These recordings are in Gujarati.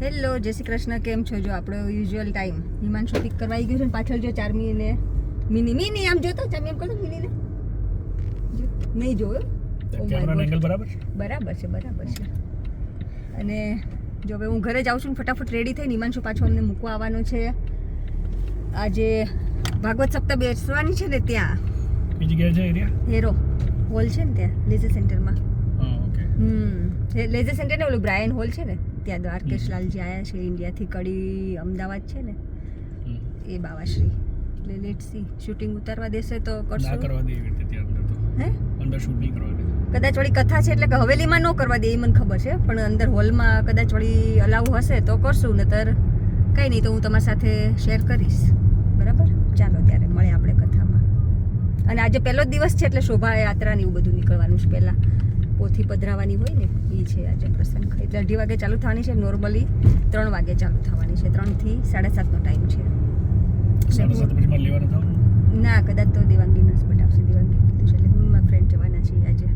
હેલો જય શ્રી કૃષ્ણ. કેમ છો? જો આપણો યુઝ્યુઅલ ટાઈમ હિમાંશુ પિક કરવા આવી ગયો છે ને પાછળ જો ચારમી ને મિની. મિની આમ જોતો ચારમી એમ કરો મિની ને નહીં જોયો? Oh બરાબર છે? બરાબર છે બરાબર છે. અને જો હવે હું ઘરે જાઉં છું ફટાફટ રેડી થઈને હિમાંશુ પાછો અમને મૂકવા આવવાનો છે. આજે ભાગવત સપ્તાહ બેસવાની છે ને ત્યાં. બીજી જગ્યાએ છે એરિયા હેરો હોલ છે ને ત્યાં લેઝર સેન્ટરમાં ઓકે હમ લેઝર સેન્ટર ને ઓલું બ્રાયન હોલ છે ને? ત્યાં દ્વારકેશ લાલજી આવ્યા છે ઇન્ડિયાથી કડી અમદાવાદ છે ને એ બાવાશ્રી. એટલે લેટ સી શૂટિંગ ઉતારવા દેશે તો ના કરશું? કરવા દે એવી રીતે ત્યાં અંદર તો. હે? અંદર શૂટ નહીં કરવા દે. કદાચ વળી કથા છે એટલે કે હવેલીમાં ન કરવા દે એ મને ખબર છે. પણ અંદર હોલમાં કદાચ વળી અલાઉ હશે તો કરશું નતર કંઈ નહીં તો હું તમારી સાથે શેર કરીશ. બરાબર? ચાલો ત્યારે મળે આપણે કથામાં. અને આજે પહેલો જ દિવસ છે એટલે શોભાયાત્રા ને એવું બધું નીકળવાનું છે પહેલાં. પોથી પધરાવાની હોય ને એ છે આજે પ્રસંગ. એટલે અઢી વાગે ચાલુ થવાની છે નોર્મલી ત્રણ વાગે ચાલુ થવાની છે. ત્રણથી સાડા સાતનો ટાઈમ છે. ના કદાચ તો દેવાંગી નસ આપશે દેવાંગી કીધું છે એટલે હું મારા ફ્રેન્ડ જવાના છીએ આજે.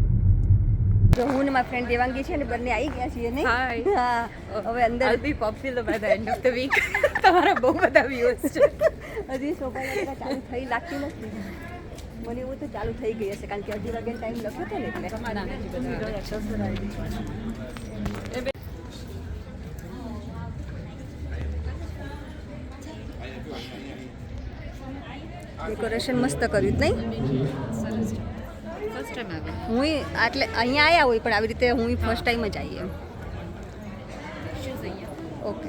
તો હું ને મારા ફ્રેન્ડ દેવાંગી છે ને બંને આવી ગયા છીએ નહીં હા હવે અંદર I'll be popular by the end of the week. તમારા બહુ બધા views છે. હજી શોભાયાત્રા ચાલુ થઈ લાગતી નથી. મને એવું તો ચાલુ થઈ ગઈ હશે કારણ કે અઢી વાગે ટાઈમ લખ્યો હતો ને એટલે. ડેકોરેશન મસ્ત કર્યું જ નહીં? ફર્સ્ટ ટાઈમ આવી હું આટલે અહીંયા આવ્યા હોય, પણ આવી રીતે હું ફર્સ્ટ ટાઈમ જ આવી એમ. ઓકે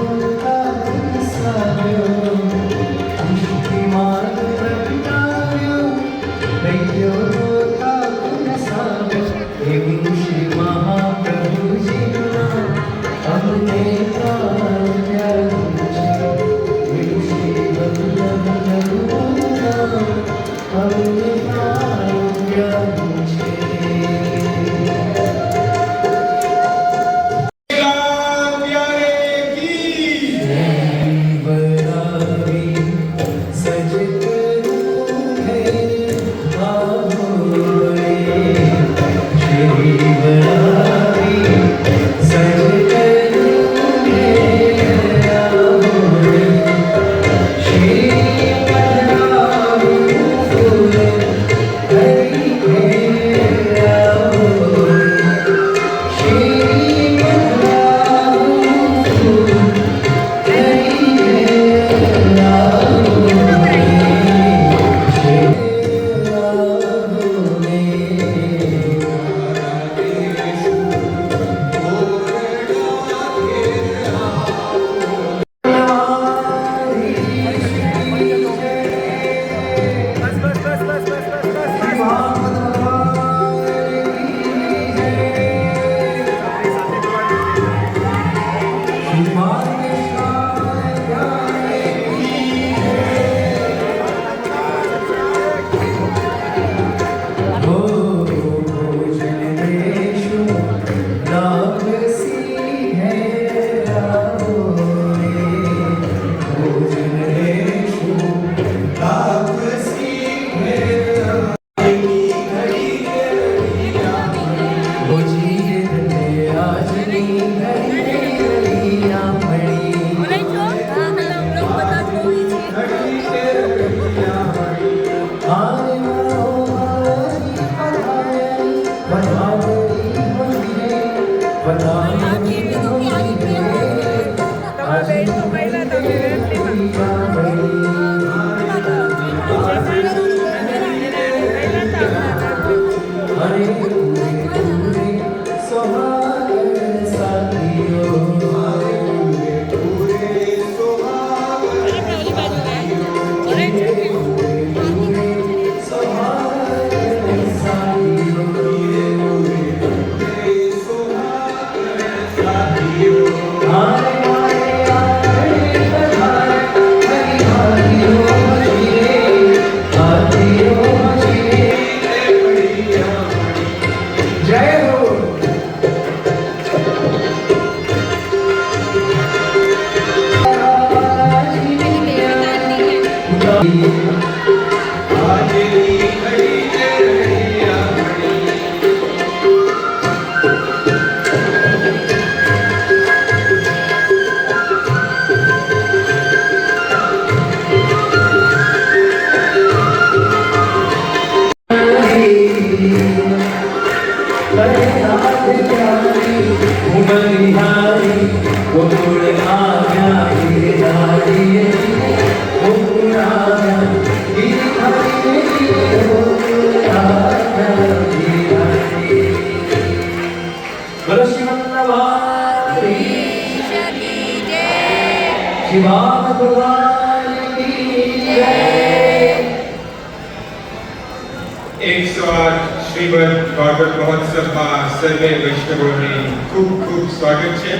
વૈષ્ણવોને ખૂબ ખૂબ સ્વાગત છે.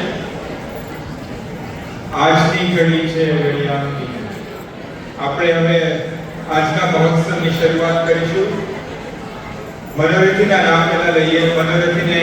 આજની ઘડી છે વૈયામની આપણે હવે આજના મહોત્સવની શરૂઆત કરીશું. મનોરથીના નામ પહેલા લઈએ. મનોરથીને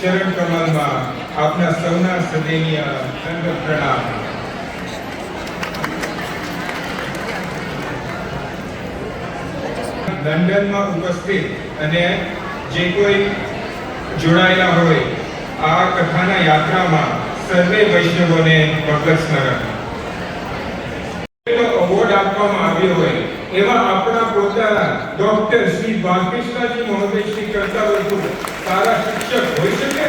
ચરણ કમલમાં આપના સૌના સદૈન્ય દંડ પ્રણામ. લંડનમાં ઉપસ્થિત અને જે કોઈ જોડાયેલા હોય, આ કથાના યાત્રામાં સર્વે વૈષ્ણવોને ભગત સ્મરણ. અવોર્ડ આપવામાં આવ્યો હોય, એવા આપણા પોતાના ડોક્ટર શ્રી બાલકૃષ્ણજી મહોદય શ્રી કરતા વધુ સારા શિક્ષક હોઈ શકે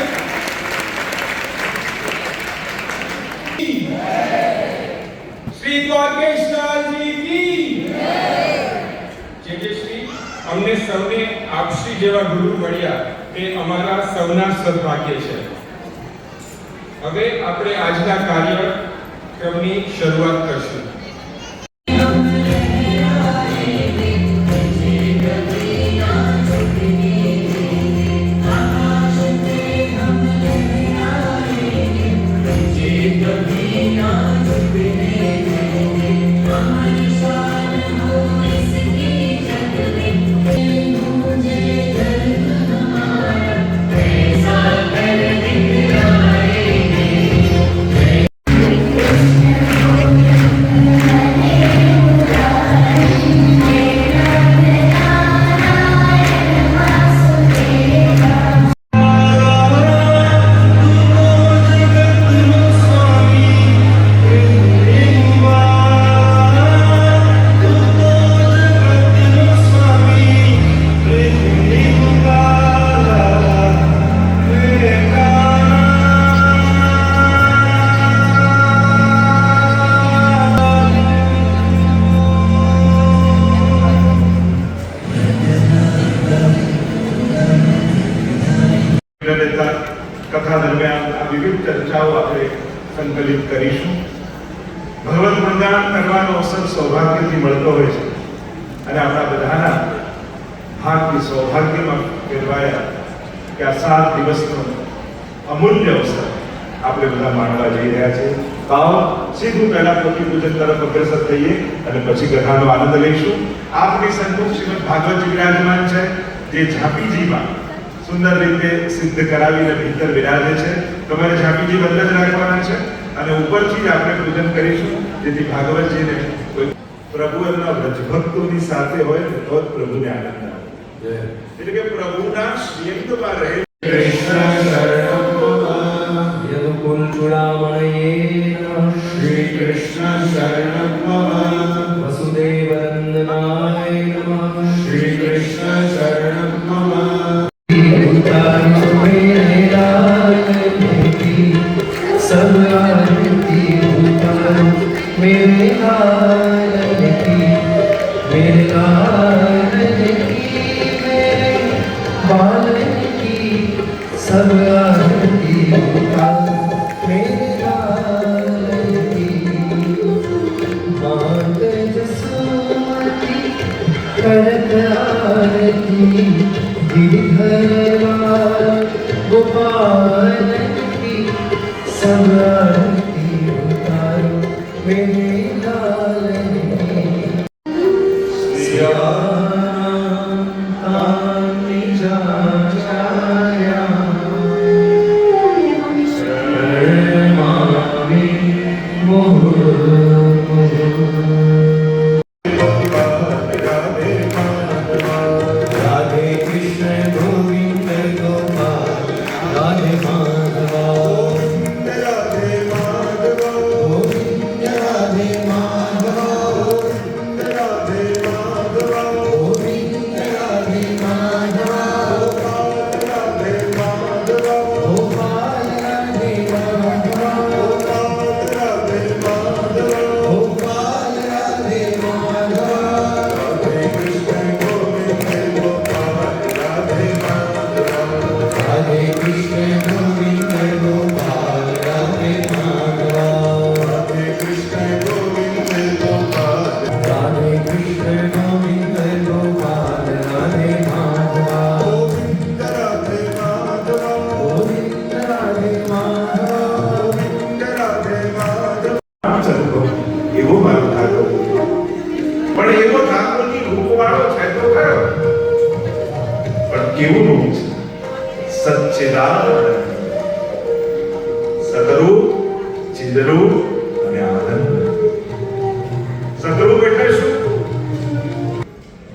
શ્રી દ્વારકેશલાલજી કી જે જે શ્રી અમને સૌને આપશ્રી જેવા ગુરુ મળ્યા તે અમારા સૌના સદભાગ્ય છે. હવે આપણે આજના કાર્યક્રમની શરૂઆત કરશું. અવસર સૌભાગ્યથી મળતો હોય છે. અને આપણા બધાના ભાગ્ય સૌભાગ્યમાં ફેરવાયા કે આ સાત દિવસનો અમૂલ્ય અવસર આપણે બધા માણવા જઈ રહ્યા છે ભાવ સીધું પહેલા પોતી પૂજન તરફ અગ્રસર થઈએ અને પછી કથાનો આનંદ લઈશું. આપની સન્મુખ શ્રીમદ ભાગવતજી વિરાજમાન છે, જે ઝાંપીજીમાં સુંદર રીતે સિદ્ધ કરાવીને ભીતર બિરાજે છે. તમારે ઝાંપીજી બંધ જ રાખવાના છે અને ઉપરથી જ આપણે પૂજન કરીશું. જેથી ભાગવતજીને પ્રભુ એમના વ્રજભક્તોની સાથે હોય ને તો જ પ્રભુને આનંદ આવે. એટલે કે પ્રભુના સ્નેહમાં રહે. કૃષ્ણ શરણમ યદુકુલ ચૂડામણયે શ્રી કૃષ્ણ શરણમ વસુદેવ વંદનાય નમઃ. गोपाल की सब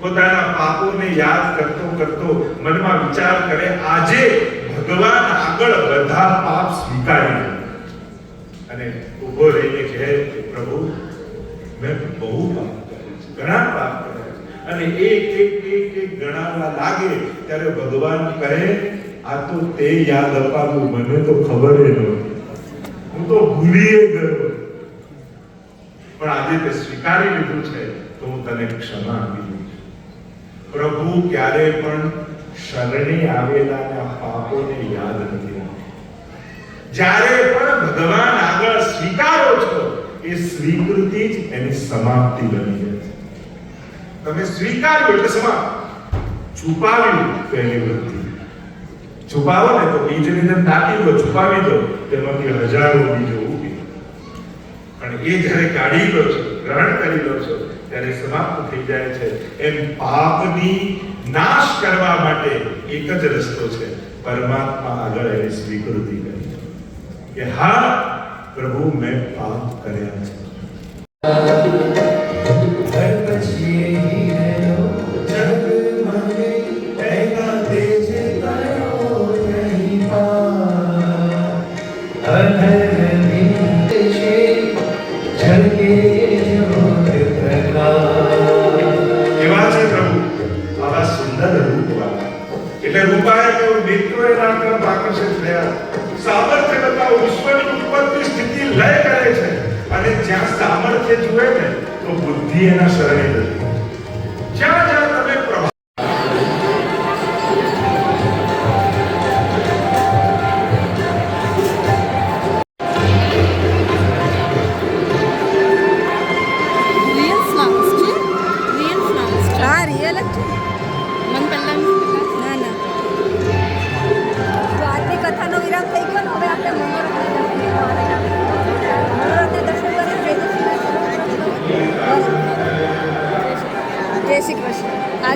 પોતાના પાપોને યાદ કરતો કરતો મનમાં વિચાર કરે, આજે ભગવાન આગળ બધા પાપ સ્વીકારી અને ઊભો રહીને કહે કે પ્રભુ, મેં બહુ પાપ કર્યું ઘણા પાપ કર્યા અને એક એક એક એક ગણાવવા લાગે, ત્યારે ભગવાન કહે, આ તો તે યાદ અપાવ્યું, મને તો ખબર નહોતી. હું તો ભૂલી ગયો પણ આજે તે સ્વીકારી લીધું છે, તો હું તને ક્ષમા આપી પ્રભુ ક્યારે પણ શરણે આવેલાના પાપોને યાદ નથી જ્યારે પણ ભગવાન આગળ સ્વીકારો છો, એ સ્વીકૃતિ જ એની સમાપ્તિ બની જાય છે. તમે સ્વીકાર્યું એટલે સમાપ્ત. છુપાવ્યું તો એની વૃદ્ધિ છુપાવો ને તો બીજની જેમ તાકી દો, છુપાવી દો, તેમાંથી હજારો બીજો ઊભી પણ એ જ્યારે કાઢી લો છો, ગ્રહણ કરી લો છો ત્યારે સમાપ્ત થઈ જાય છે. એમ પાપની નાશ કરવા માટે એક જ રસ્તો છે. પરમાત્મા આગળ એની સ્વીકૃતિ કરી. કે હા, પ્રભુ, મેં પાપ કર્યા છે ને તો બુદ્ધિ એના આ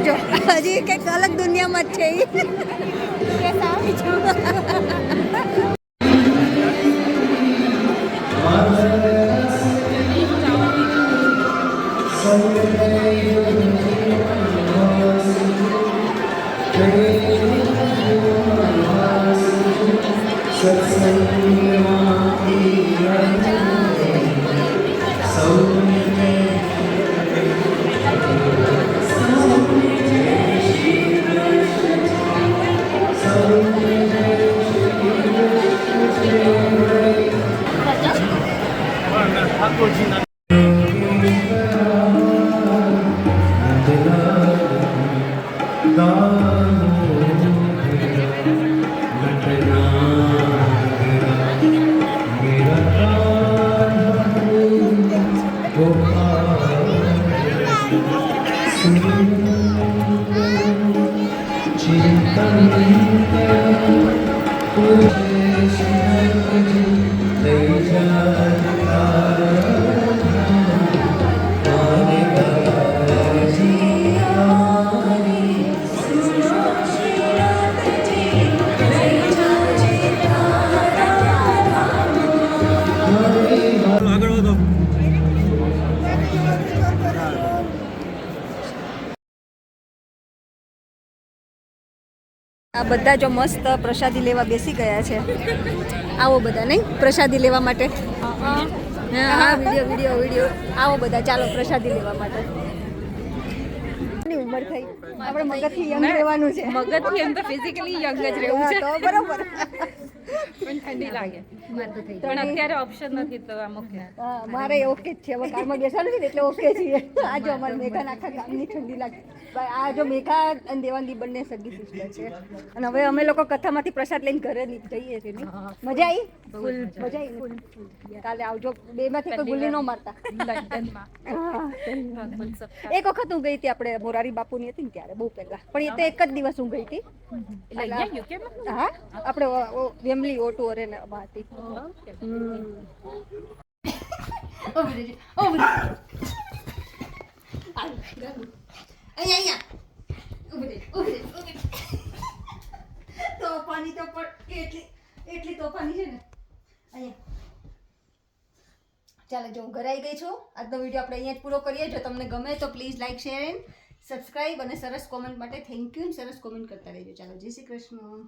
હજી કંઈક અલગ દુનિયામાં જ છે એ બધા જો મસ્ત પ્રસાદી લેવા બેસી ગયા છે. આવો બધા નહીં? પ્રસાદી લેવા માટે? હા હા વીડિયો વીડિયો વીડિયો. આવો બધા ચાલો પ્રસાદી લેવા માટે. ઉંમર થઈ. આપણે મગજથી યંગ રહેવાનું છે. મગજથી એમ તો ફિઝિકલી યંગ જ રહેવું છે. બરોબર. પણ ઠંડી લાગે. પણ અત્યારે ઓપ્શન નથી તો આમ ઓકે મારે ઓકે જ છે. હવે કારમાં બેસવાનું એટલે ઓકે છીએ આ અમારે મેઘા આખા ગામની ઠંડી લાગે. આ જો મેઘા અને દેવાંગી બંને સગી સિસ્ટર છે. અને હવે અમે લોકો કથામાંથી પ્રસાદ લઈને ઘરે જઈએ છીએ મજા આવી ફૂલ મજા. આવી કાલે આવજો. બે માંથી કોઈ ભૂલી ન મારતા. એક વખત હું ગઈ હતી આપણે મોરારી બાપુની હતી ને ત્યારે બહુ પહેલા. પણ એ તો એક જ દિવસ હું ગઈ હતી. હા આપણે ઓ- ஓட்டு એમાં હતી તોફાની તો એટલી એટલી તોફાની છે ને અહીંયા ચાલો જો હું ઘરે આવી ગઈ છું આજનો વીડિયો આપણે અહીંયા જ પૂરો કરીએ જો તમને ગમે તો please like share and subscribe અને સરસ કોમેન્ટ માટે થેન્ક યુ સરસ કોમેન્ટ કરતા રહેજો ચાલો જય શ્રી કૃષ્ણ